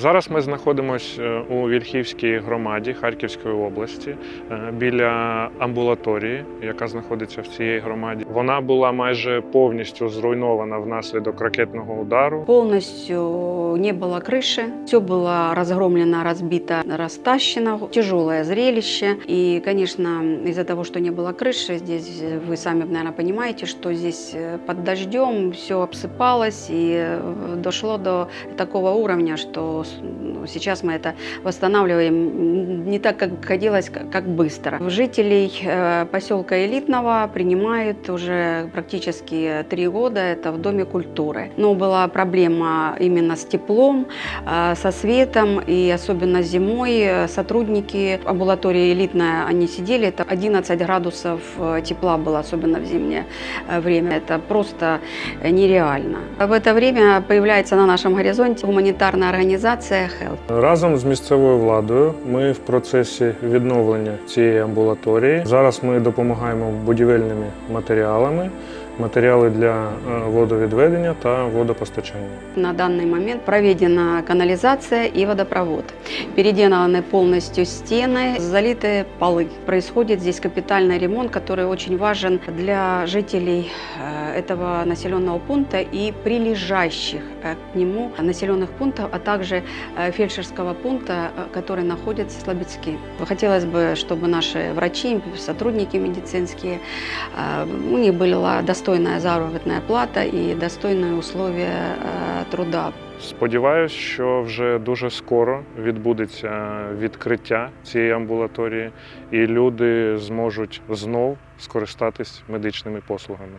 Зараз ми знаходимося у Вільхівській громаді Харківської області е, біля амбулаторії, яка знаходиться в цій громаді. Вона була майже повністю зруйнована внаслідок ракетного удару. Полностью не было крыши, все было разгромлено, разбито, растащено. Тяжелое зрелище. И, конечно, из-за того, что не было крыши, здесь э, вы сами, наверное, понимаете, что здесь э, под дождем все обсыпалось и э, дошло до такого уровня, что с- ну, сейчас мы это восстанавливаем не так, как хотелось, как быстро. Жителей э, поселка Элитного принимают уже практически три года. Это в Доме культуры. Но была проблема именно с теплом, э, со светом и особенно зимой сотрудники амбулатории элитная, они сидели, это 11 градусов э, тепла было, особенно в зимнее время. Это просто нереально. В это время появляется на нашем горизонте гуманитарная организация HELP. Разом з місцевою владою ми в процесі відновлення цієї амбулаторії. Зараз ми допомагаємо будівельними матеріалами, матеріали для водовідведення та водопостачання. На данный момент проведена канализация и водопровод. Переделаны полностью стены, залиты полы. Происходит здесь капитальный ремонт, который очень важен для жителей этого населенного пункта и прилежащих к нему населенных пунктов, а также фельдшерского пункта, который находится в Слободске. Хотелось бы, чтобы наши врачи, сотрудники медицинские, у них была достойная заробітна плата і достойні условия э, труда. Сподіваюсь, що вже дуже скоро відбудеться відкриття цієї амбулаторії, і люди зможуть знов скористатись медичними послугами.